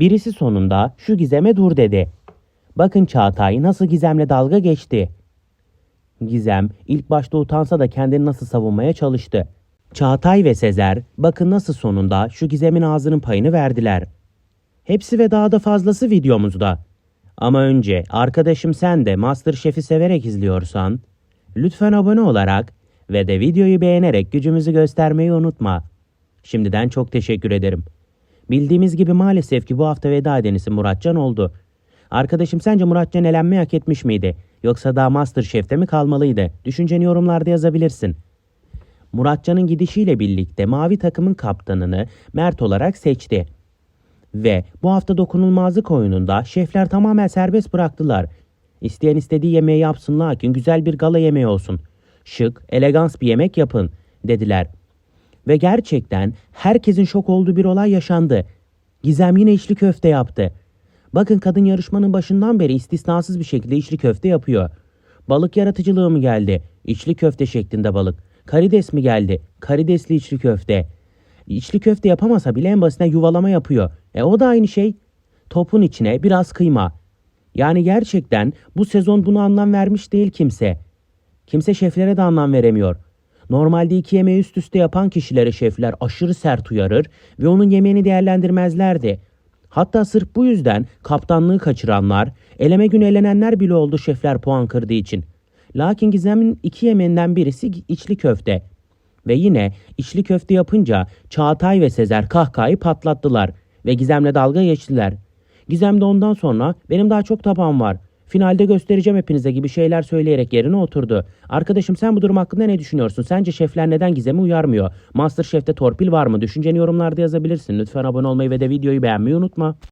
Birisi sonunda şu gizeme dur dedi. Bakın Çağatay nasıl gizemle dalga geçti. Gizem ilk başta utansa da kendini nasıl savunmaya çalıştı. Çağatay ve Sezer bakın nasıl sonunda şu gizemin ağzının payını verdiler. Hepsi ve daha da fazlası videomuzda. Ama önce arkadaşım sen de Masterchef'i severek izliyorsan lütfen abone olarak ve de videoyu beğenerek gücümüzü göstermeyi unutma. Şimdiden çok teşekkür ederim. Bildiğimiz gibi maalesef ki bu hafta veda edenisi Muratcan oldu. Arkadaşım sence Muratcan elenmeyi hak etmiş miydi? Yoksa daha Masterchef'te mi kalmalıydı? Düşünceni yorumlarda yazabilirsin. Muratcan'ın gidişiyle birlikte mavi takımın kaptanını Mert olarak seçti. Ve bu hafta dokunulmazlık oyununda şefler tamamen serbest bıraktılar. İsteyen istediği yemeği yapsın lakin güzel bir gala yemeği olsun. Şık, elegans bir yemek yapın dediler. Ve gerçekten herkesin şok olduğu bir olay yaşandı. Gizem yine içli köfte yaptı. Bakın kadın yarışmanın başından beri istisnasız bir şekilde içli köfte yapıyor. Balık yaratıcılığı mı geldi? İçli köfte şeklinde balık. Karides mi geldi? Karidesli içli köfte. İçli köfte yapamasa bile en basitinden yuvalama yapıyor. E o da aynı şey. Topun içine biraz kıyma. Yani gerçekten bu sezon buna anlam vermiş değil kimse. Kimse şeflere de anlam veremiyor. Normalde iki yemeği üst üste yapan kişilere şefler aşırı sert uyarır ve onun yemeğini değerlendirmezlerdi. Hatta sırf bu yüzden kaptanlığı kaçıranlar, eleme günü elenenler bile oldu şefler puan kırdığı için. Lakin Gizem'in iki yemeğinden birisi içli köfte. Ve yine içli köfte yapınca Çağatay ve Sezer kahkahayı patlattılar ve Gizem'le dalga geçtiler. Gizem de ondan sonra benim daha çok tabağım var. Finalde göstereceğim hepinize gibi şeyler söyleyerek yerine oturdu. Arkadaşım sen bu durum hakkında ne düşünüyorsun? Sence şefler neden Gizem'i uyarmıyor? Masterchef'te torpil var mı? Düşünceni yorumlarda yazabilirsin. Lütfen abone olmayı ve de videoyu beğenmeyi unutma.